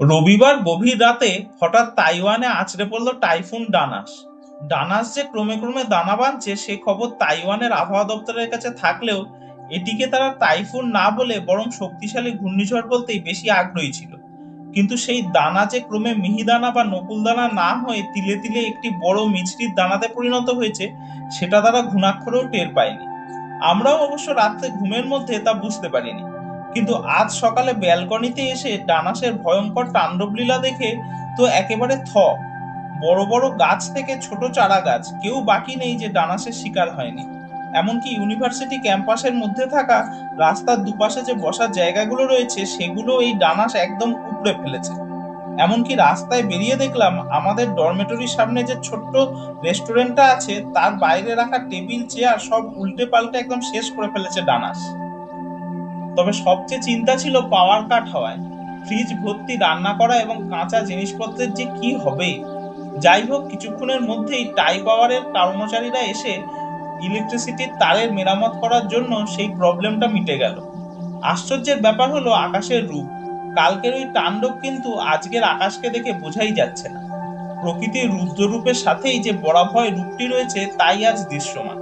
রবিবার গভীর রাতে হঠাৎ তাইওয়ানে আছড়ে পড়ল টাইফুন ডানাস ডানাস যে ক্রমে ক্রমে দানা বাঁধছে, সে খবর তাইওয়ানের আবহাওয়া দপ্তরের কাছে থাকলেও এটিকে তারা টাইফুন না বলে বরং শক্তিশালী ঘূর্ণিঝড় বলতেই বেশি আগ্রহী ছিল। কিন্তু সেই দানা যে ক্রমে মিহিদানা বা নকুলদানা না হয়ে তিলে তিলে একটি বড় মিছরির দানাতে পরিণত হয়েছে, সেটা তারা ঘুণাক্ষরেও টের পায়নি। আমরাও অবশ্য রাত্রে ঘুমের মধ্যে তা বুঝতে পারিনি। কিন্তু আজ সকালে ব্যালকনিতে এসে ডানাসের ভয়ঙ্কর তাণ্ডবলীলা দেখে তো একেবারে থ। বড় বড় গাছ থেকে ছোট চারা গাছ, কেউ বাকি নেই যে ডানাসের শিকার হয়নি। এমনকি ইউনিভার্সিটি ক্যাম্পাসের মধ্যে থাকা রাস্তার দুপাশে যে বসার জায়গাগুলো রয়েছে, সেগুলো এই ডানাস একদম উপড়ে ফেলেছে। এমনকি রাস্তায় বেরিয়ে দেখলাম আমাদের ডরমেটরির সামনে যে ছোট্ট রেস্টুরেন্টটা আছে, তার বাইরে রাখা টেবিল, চেয়ার সব উল্টে পাল্টে একদম শেষ করে ফেলেছে ডানাস। তবে সবচেয়ে চিন্তা ছিল পাওয়ার কাট হওয়ায়। ফ্রিজ ভর্তি রান্না করা এবং কাঁচা জিনিসপত্রের যে কি হবে। যাই হোক, কিছুক্ষণের মধ্যেই টাই পাওয়ারের কর্মচারীরা এসে ইলেকট্রিসিটির তারের মেরামত করার জন্য সেই প্রবলেমটা মিটে গেল। আশ্চর্যের ব্যাপার হলো আকাশের রূপ। কালকের ওই তাণ্ডব কিন্তু আজকের আকাশকে দেখে বোঝাই যাচ্ছে না। প্রকৃতির রুদ্ররূপের সাথেই যে বরাভয় রূপটি রয়েছে, তাই আজ দৃশ্যমান।